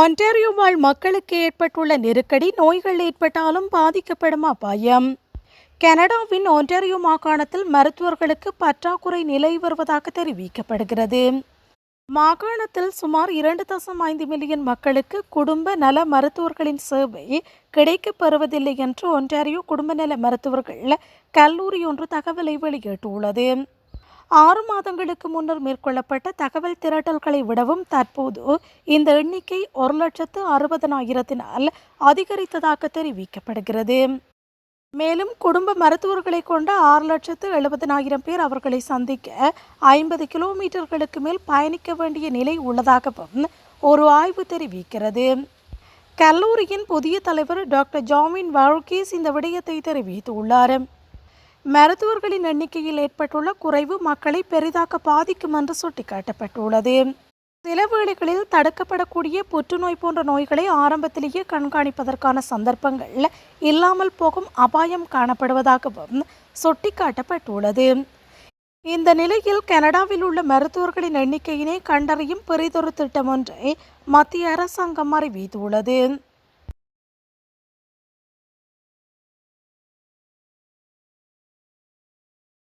Ontario வாழ் மக்களுக்கு ஏற்பட்டுள்ள நெருக்கடி நோய்கள் ஏற்பட்டாலும் பாதிக்கப்படும் அபாயம் கனடாவின் ஆன்டாரியோ மாகாணத்தில் மருத்துவர்களுக்கு பற்றாக்குறை நிலை வருவதாக தெரிவிக்கப்படுகிறது. மாகாணத்தில் சுமார் இரண்டு தசம் ஐந்து மில்லியன் மக்களுக்கு குடும்ப நல மருத்துவர்களின் சேவை கிடைக்கப்பெறுவதில்லை என்று ஒன்டாரியோ குடும்ப நல மருத்துவர்கள் கல்லூரி ஒன்று தகவலை வெளியிட்டுள்ளது. ஆறு மாதங்களுக்கு முன்னர் மேற்கொள்ளப்பட்ட தகவல் திரட்டல்களை விடவும் தற்போது இந்த எண்ணிக்கை ஒரு லட்சத்து அறுபதனாயிரத்தினால் அதிகரித்ததாக தெரிவிக்கப்படுகிறது. மேலும் குடும்ப மருத்துவர்களை கொண்ட ஆறு லட்சத்து எழுபதனாயிரம் பேர் அவர்களை சந்திக்க ஐம்பது கிலோமீட்டர்களுக்கு மேல் பயணிக்க வேண்டிய நிலை உள்ளதாகவும் ஒரு ஆய்வு தெரிவிக்கிறது. கல்லூரியின் புதிய தலைவர் டாக்டர் ஜாமின் வால்கேஸ் இந்த விடயத்தை தெரிவித்துள்ளார். மருத்துவர்களின் எண்ணிக்கையில் ஏற்பட்டுள்ள குறைவு மக்களை பெரிதாக பாதிக்கும் என்று சுட்டிக்காட்டப்பட்டுள்ளது. சில வேளைகளில் தடுக்கப்படக்கூடிய புற்றுநோய் போன்ற நோய்களை ஆரம்பத்திலேயே கண்காணிப்பதற்கான சந்தர்ப்பங்கள் இல்லாமல் போகும் அபாயம் காணப்படுவதாகவும் சுட்டிக்காட்டப்பட்டுள்ளது. இந்த நிலையில் கனடாவில் உள்ள மருத்துவர்களின் எண்ணிக்கையினை கண்டறியும் பெரிதொரு திட்டம் ஒன்றை மத்திய அரசாங்கம் அறிவித்துள்ளது.